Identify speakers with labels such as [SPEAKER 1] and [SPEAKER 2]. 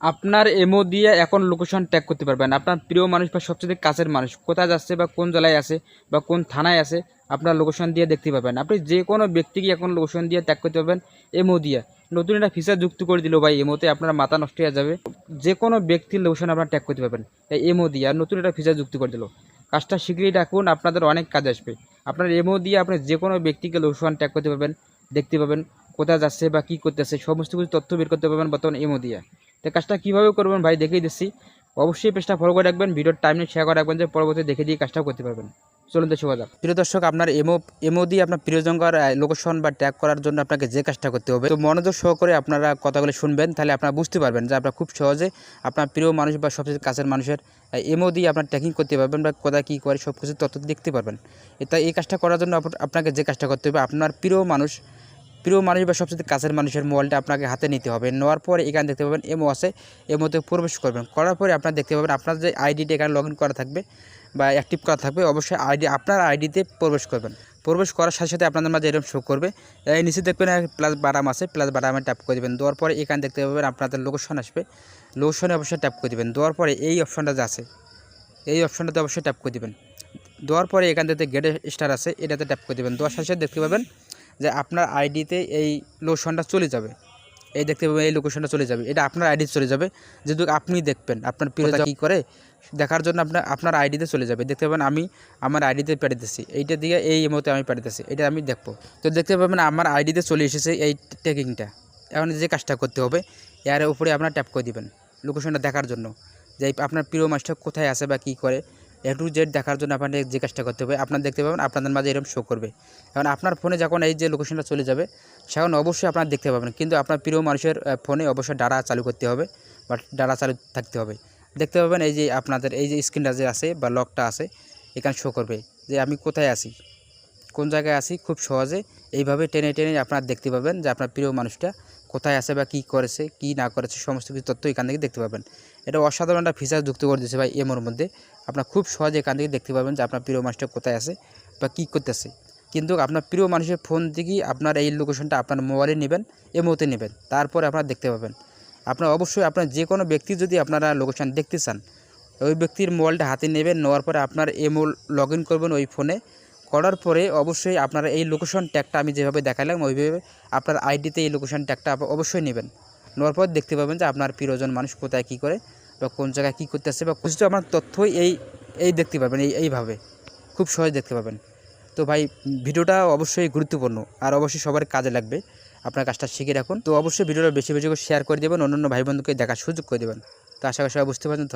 [SPEAKER 1] আপনার এমও দিয়ে এখন লোকেশন ট্যাগ করতে পারবেন। আপনার প্রিয় মানুষ বা সবচেয়ে কাছের মানুষ কোথায় যাচ্ছে বা কোন জেলায় আছে বা কোন থানায় আছে, আপনার লোকেশন দিয়ে দেখতে পাবেন আপনি যে কোনো ব্যক্তিকে এখন লোকেশন দিয়ে ট্যাগ করতে পারবেন এমও দিয়ে। নতুন একটা ফিচার যুক্ত করে দিল ভাই এমওতে আপনার মাথা নষ্ট হয়ে যাবে। যে কোনো ব্যক্তির লোকেশন আপনার ট্যাগ করতে পারবেন। এই এমও দিয়ে আর নতুন একটা ফিচার যুক্ত করে দিল। কাজটা শীঘ্রই রাখুন, আপনাদের অনেক কাজ আসবে। আপনার এমও দিয়ে আপনি যে কোনো ব্যক্তিকে লোকেশন ট্যাগ করতে পারবেন, দেখতে পাবেন কোথায় যাচ্ছে বা কী করতেছে, সমস্ত কিছু তথ্য বের করতে পারবেন বর্তমান এমও দিয়ে। তো কাজটা কীভাবে করবেন ভাই দেখিয়ে দিচ্ছি। অবশ্যই পেজটা ফলো করে রাখবেন ভিডিওর টাইম নিয়ে শেয়ার করে রাখবেন, যে পরবর্তী দেখে দিয়ে কাজটাও করতে পারবেন। চলুন তো শোভা প্রিয় দর্শক, আপনার এমও এমও দিয়ে আপনার প্রিয়জনকার লোকেশন বা ট্যাগ করার জন্য আপনাকে যে কাজটা করতে হবে, তো মনোযোগ সহকারে আপনারা কথাগুলো শুনবেন, তাহলে আপনারা বুঝতে পারবেন যে আপনারা খুব সহজে আপনার প্রিয় মানুষ বা সবচেয়ে কাছের মানুষের এমও দিয়ে আপনার ট্যাকিং করতে পারবেন বা কোথায় কী করে সব কিছু তথ্য দেখতে পারবেন। তাই এই কাজটা করার জন্য আপনাকে যে কাজটা করতে হবে, আপনার প্রিয় মানুষ প্রিয় মানুষ বা সবচেয়ে কাছের মানুষের মোবাইলটা আপনাকে হাতে নিতে হবে। নেওয়ার পরে এখানে দেখতে পাবেন এমও আছে। এমওতে প্রবেশ করবেন। করার পরে আপনারা দেখতে পাবেন আপনার যে আইডিটা এখানে লগ করা থাকবে বা অ্যাক্টিভ করা থাকবে, অবশ্যই আইডি আপনার আইডিতে প্রবেশ করবেন। প্রবেশ করার সাথে সাথে আপনাদের মাঝে এরকম শো করবে। এই নিচে দেখবেন প্লাস বারাম আছে প্লাস বারামে ট্যাপ করে দেবেন। দেওয়ার পরে এখানে দেখতে পাবেন আপনাদের লোকেশন আসবে। লোকেশনে অবশ্যই ট্যাপ করে দেবেন। দেওয়ার পরে এই অপশনটা যে আছে, এই অপশনটাতে অবশ্যই ট্যাপ করে দেবেন। দেওয়ার পরে এখান থেকে গেটে স্টার আছে, এটাতে ট্যাপ করে দেবেন। দেওয়ার সাথে সাথে দেখতে পাবেন যে আপনার আইডিতে এই লোকেশনটা চলে যাবে। এই দেখতে পাবেন এই লোকেশনটা চলে যাবে। এটা আপনার আইডি চলে যাবে। যেহেতু আপনি দেখবেন আপনার প্রিয় কী করে দেখার জন্য আপনার আপনার আইডিতে চলে যাবে। দেখতে পাবেন আমি আমার আইডিতে পাঠাতেছি এইটা দিয়ে এই মতে আমি পাঠাতেছি এটা আমি দেখব। তো দেখতে পাবেন আমার আইডিতে চলে এসেছে এই ট্যাকিংটা এখন যে কাজটা করতে হবে এর উপরে আপনার ট্যাপ করে দিবেন। লোকেশনটা দেখার জন্য। যে আপনার প্রিয় মাছটা কোথায় আছে বা কী করে এ টু জেড দেখার জন্য আপনাদের যে কাজটা করতে হবে, আপনার দেখতে পাবেন, আপনাদের মাঝে এরকম শো করবে। এখন আপনার ফোনে যখন এই যে লোকেশনটা চলে যাবে, সেখন অবশ্যই আপনার দেখতে পাবেন। কিন্তু আপনার প্রিয় মানুষের ফোনে অবশ্যই ডাটা চালু করতে হবে, বা ডাটা চালু থাকতে হবে। দেখতে পাবেন এই যে আপনাদের, এই যে স্ক্রিনটা যে আছে, বা লকটা আছে, এখানে শো করবে যে আমি কোথায় আছি, কোন জায়গায় আছি, খুব সহজে এইভাবে টেনে টেনে আপনার দেখতে পাবেন যে আপনার প্রিয় মানুষটা কোথায় আছে বা কী করেছে, কী না করেছে, সমস্ত কিছু তথ্য এখান থেকে দেখতে পাবেন। এটা অসাধারণ একটা ফিচার যুক্ত করে দিয়েছে ভাই এমোর মধ্যে। আপনার খুব সহজে এখান থেকে দেখতে পাবেন যে আপনার প্রিয় মানুষটা কোথায় আছে বা কী করতেছে। কিন্তু আপনার প্রিয় মানুষের ফোন থেকেই আপনার এই লোকেশনটা আপনার মোবাইলে নেবেন এমওতে নেবেন। তারপরে আপনারা দেখতে পাবেন। আপনার অবশ্যই আপনার যে কোনো ব্যক্তি যদি আপনারা লোকেশন দেখতে চান, ওই ব্যক্তির মোবাইলটা হাতে নেবেন, নেওয়ার পরে আপনার এমও লগ ইন করবেন ওই ফোনে করার পরে অবশ্যই আপনারা এই লোকেশন ট্যাগটা আমি যেভাবে দেখালাম, ওইভাবে আপনার আইডিতে এই লোকেশন ট্যাগটা অবশ্যই নেবেন। নেওয়ার পর দেখতে পাবেন যে আপনার প্রিয়জন মানুষ কোথায় কী করে বা কোন জায়গায় কী করতেছে বা কিছু আপনার তথ্যই এই এই দেখতে পাবেন এই, এইভাবে। খুব সহজ দেখতে পাবেন তো ভাই, ভিডিওটা অবশ্যই গুরুত্বপূর্ণ আর অবশ্যই সবার কাজে লাগবে। আপনার কাজটা শিখে রাখুন। তো অবশ্যই ভিডিওটা বেশি বেশি করে শেয়ার করে দেবেন, অন্যান্য ভাই বন্ধুকে দেখার সুযোগ করে দেবেন। তো আশা করি সবাই বুঝতে পারছেন